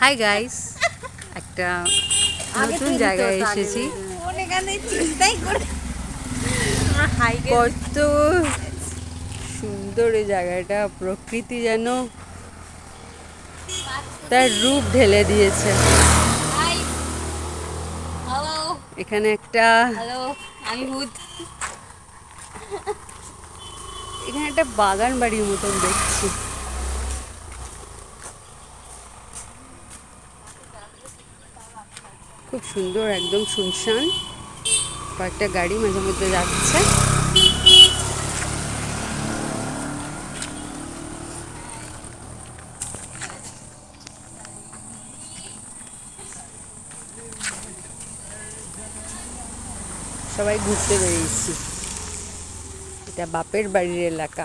Hi guys একটা নতুন জায়গায় এসেছি। কত সুন্দর এই জায়গাটা। প্রকৃতি যেন তার রূপ ঢেলে দিয়েছে। এখানে একটা এখানে একটা বাগান বাড়ির মতন দেখছি। খুব সুন্দর, একদম শুনশান। কয়েকটা গাড়ি মাঝে মধ্যে যাচ্ছে। সবাই ঘুরতে বেরিয়েছি। এটা বাপের বাড়ির এলাকা।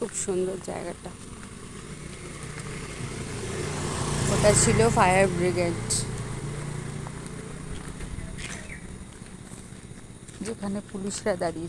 খুব সুন্দর জায়গাটা। ওটা ছিল ফায়ার ব্রিগেড। যেখানে পুলিশরা দাঁড়িয়ে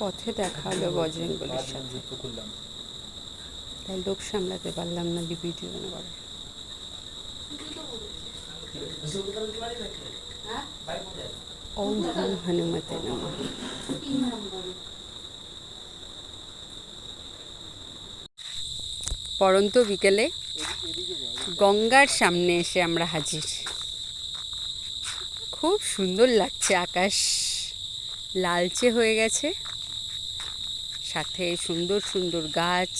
পথে দেখা হলো বজরঙ্গলির সাথে। তাই লোক সামলাতে পারলাম না ভিডিও করার ওম হুম হনুমতে নমঃ। পরন্ত বিকেলে গঙ্গার সামনে এসে আমরা হাজির। খুব সুন্দর লাগছে আকাশ। লালচে হয়ে গেছে। সাথে সুন্দর সুন্দর গাছ।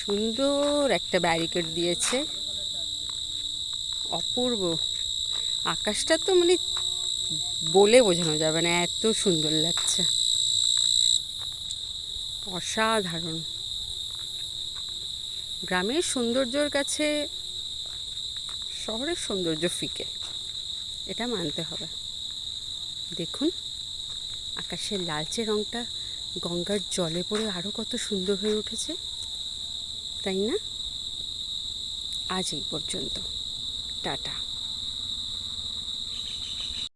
সুন্দর একটা ব্যারিকেড দিয়েছে। অপূর্ব। আকাশটা তো মানে বলে বোঝানো যাবে না, এত সুন্দর লাগছে। অসাধারণ। গ্রামের সৌন্দর্যর কাছে শহরের সৌন্দর্য ফিকে। এটা মানতে হবে। দেখুন, আকাশের লালচে রঙটা গঙ্গার জলে পড়ে আরও কত সুন্দর হয়ে উঠেছে তাই না? আজ এই পর্যন্ত। টাটা।